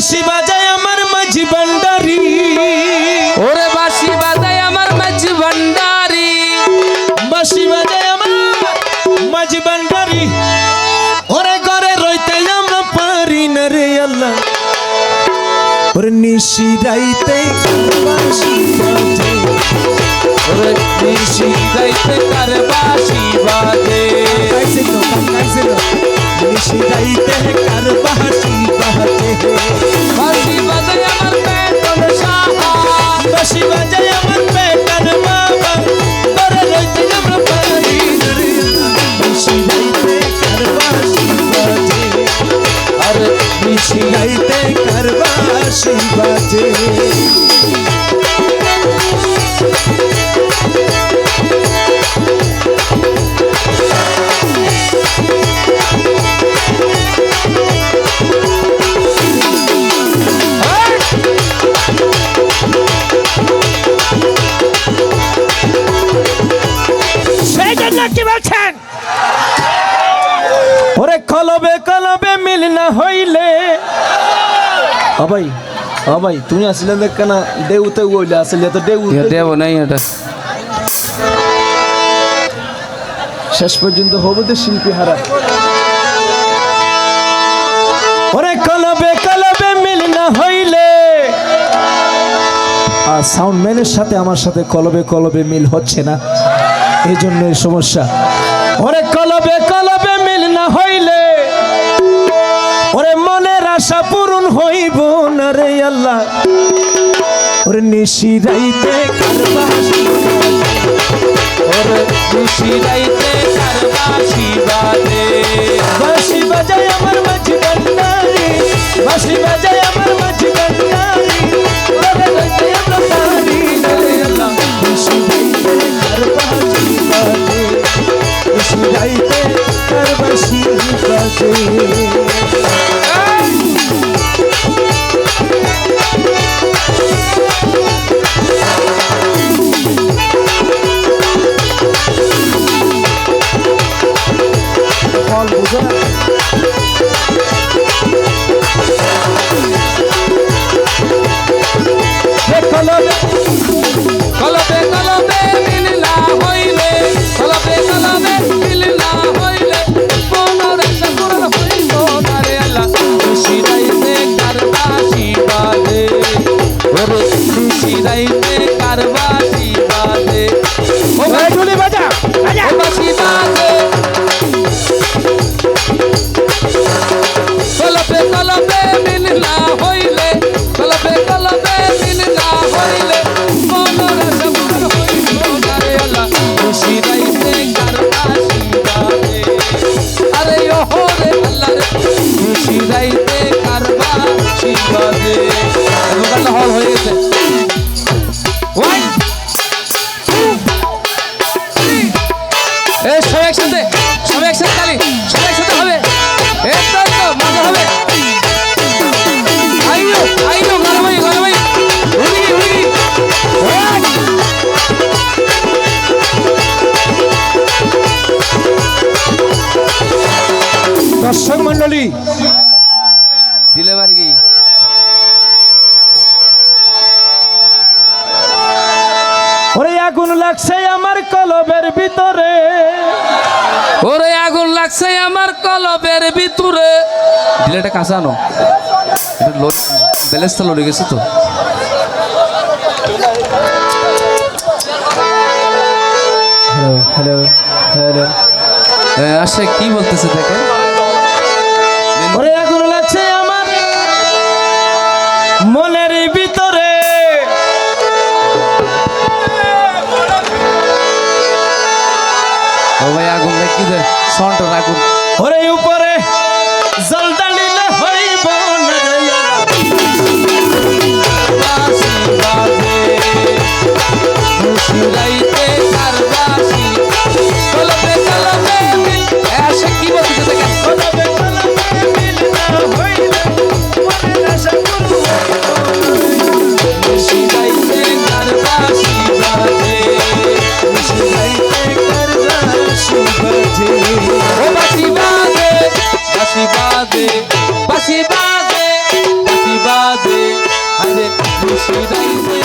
বাঁশি বাজায় আমার মাঝি ভান্ডারি। ওরে বাসি বাজায় আমার মাঝি ভান্ডারি। বাঁশি বাজায় আমার মাঝি ভান্ডারি। ওরে ঘরে রইতে আমরা পারি না রে আল্লাহ। ওরে নিশি রাইতে বাঁশি বাজে। ওরে নিশি গাইতে কার বাসি বাজে। নিশি রাইতে জন্য কি বলছেন? ওরে কলবে কলবে মিল না হইলে। আবাই তুমি আসলে দেখ না দেউতে ওইলে আসলে তো ইয়া দেব নাই এটা। শেষ পর্যন্ত হবে তো শিল্পী হারা। ওরে কলবে কলবে মিল না হইলে। আর সাউন্ড ম্যানের সাথে আমার সাথে কলবে কলবে মিল হচ্ছে না। এই জন্য সমস্যা। ওরে কলবে কলবে মিল না হইলে। ওরে মনের আশা পূরণ হইব। ওরে নিশি রাইতে কারবাসি ওরে নিশি গাইতে কার বাসি সব সবাই সাথে হবে। মজা হবে। আইও আইও গরমাই দর্শক মন্ডলী দিলে কি আগুন লাগছে আমার কলবের ভিতরে। ওরে আগুন লাগছে আমার কলবের ভিতরে। দিলেটা কাঁচানো ব্যালেন্সটা লড়ে গেছে তো। হ্যালো হ্যালো হ্যালো আসে কি বলতেছে দেখেন? ও ভাই আগুন দে সন্টার আগুন ওরে উপরে জলদালি না হইব বাজে বাসি বাজে বাসি বাজে। আরে খুশি রাইছে